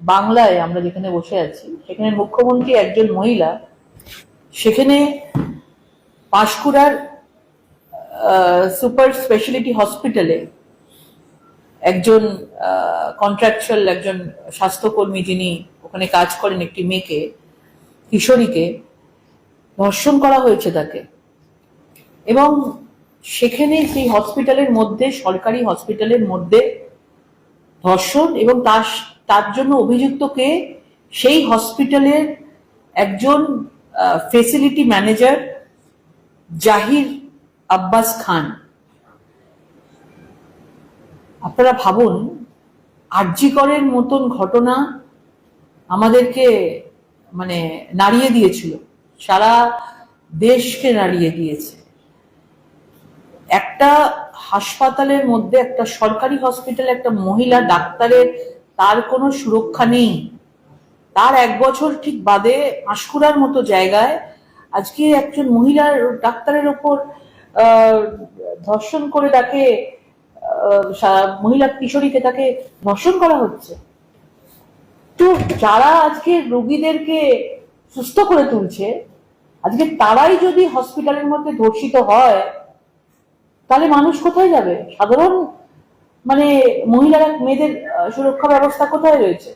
বাংলায় আমরা যেখানে বসে আছি, সেখানে মুখ্যমন্ত্রী একজন মহিলা, সেখানে পাঁশকুড়ার সুপার স্পেশালিটি হসপিটালে একজন কন্ট্রাকচুয়াল একজন স্বাস্থ্যকর্মী যিনি ওখানে কাজ করেন একটি মেয়েকে, কিশোরীকে, ধর্ষণ করা হয়েছে তাকে। এবং সেখানে সেই হসপিটালের মধ্যে, সরকারি হসপিটালের মধ্যে ধর্ষণ এবং তার তার জন্য অভিযুক্তকে সেই হসপিটালের একজন ফেসিলিটি ম্যানেজার জাহির আব্বাস খান। আপনারা ভাবুন আর্যিকরের মতন ঘটনা আমাদেরকে মানে নাড়িয়ে দিয়েছিল। সারা দেশকে নাড়িয়ে দিয়েছে। একটা হাসপাতালের মধ্যে, একটা সরকারি হসপিটালে একটা মহিলা ডাক্তারের তার কোনো সুরক্ষা নেই। তার এক বছর ঠিক বাদে আশকুড়ার মতো জায়গায় আজকে একজন মহিলার ডাক্তারের ওপর ধর্ষণ করে তাকে মহিলা কিশোরীকে তাকে ধর্ষণ করা হচ্ছে। তো যারা আজকে রোগীদেরকে সুস্থ করে তুলছে, আজকে তারাই যদি হসপিটালের মধ্যে ধর্ষিত হয়, তাহলে মানুষ কোথায় যাবে? সাধারণ মানে মহিলারা মেয়েদের সুরক্ষা ব্যবস্থা কোথায় রয়েছে?